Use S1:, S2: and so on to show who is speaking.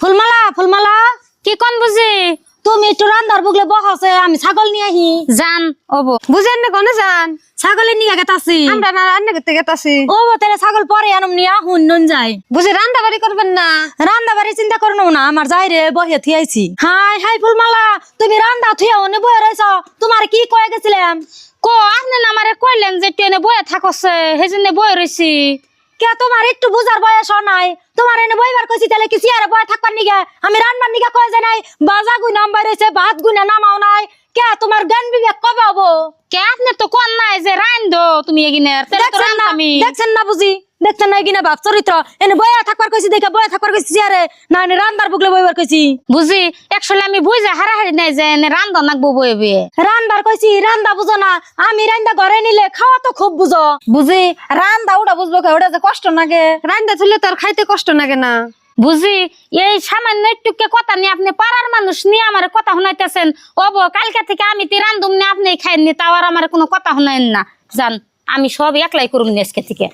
S1: ফুলমালা ফুলমালা।
S2: কি কোন বুঝি?
S1: তুমি একটু রান্দার বুগলে বহছে আমি ছাগল নিয়ে আহি।
S2: জান ওবো
S3: বুঝেন না কোনে যান
S1: ছাগলের নিয়ে গেতাছি।
S3: আমরা না রান্না করতে গেতাছি।
S1: ও তাহলে ছাগল পরে আনম নিয়া হুন নুন যাই।
S3: বুঝে রান্না বাড়ি করবেন না?
S1: রান্দা বাড়ি চিন্তা করো না আমার যাই রে বহে থিয়াইছি। হাই হাই ফুলমালা তুমি রান্দা থুয়া অনে বয়ে রয়েছ তোমার কি কয়ে গেছিলাম?
S2: কো আপনি না আমারে কইলেন যে ট্রেনে বয়ে থাকছে সেইজন্য বয়ে রইছি।
S1: কে তোমার একটু বুঝার বয়স নাই তোমার এনে বইবার কইছি তাহলে কি সিয়ারে বয়ে থাকবার নিগে আমি রান্নার নিগে কয়ে যে নাই বাজা গুই নাম বাইরেছে ভাত গুনা নামাও নাই তোমার জ্ঞান বিবেক কবে হব?
S2: কে আপনি তো কোন নাই যে রাইন দো তুমি এগিনে
S1: দেখছেন না দেখছেন না বুঝি? দেখছেন না কিনা বাপ চরিত্র? এনে বয়া থাকবার কইছি দেখে বয়া থাকবার কইছি সিয়ারে না এনে রান্দার বুকলে বইবার কইছি।
S2: বুঝি আমি বুঝে হারাহারি নাই যে এনে রান্ধ নাকবো বয়ে বিয়ে
S1: রান্দার কইছি রান্দা বুঝো না। আমি রান্দা ঘরে নিলে খাওয়া তো খুব বুঝো। বুঝি। রান্দা ওটা বুঝব কে ওটা যে কষ্ট নাগে।
S3: রান্না তুলে তো খাইতে কষ্ট লাগে না।
S2: বুঝি? এই সামান্য একটুকে কথা নিয়ে আপনি পাড়ার মানুষ নিয়ে আমার কথা শুনাইতেছেন। অব, কালকে থেকে আমি তি রান্ধুম না আপনি খাইননি, তাও আর আমার কোনো কথা শুনাইন না। জান আমি সব একলাই করুন আজকে থেকে।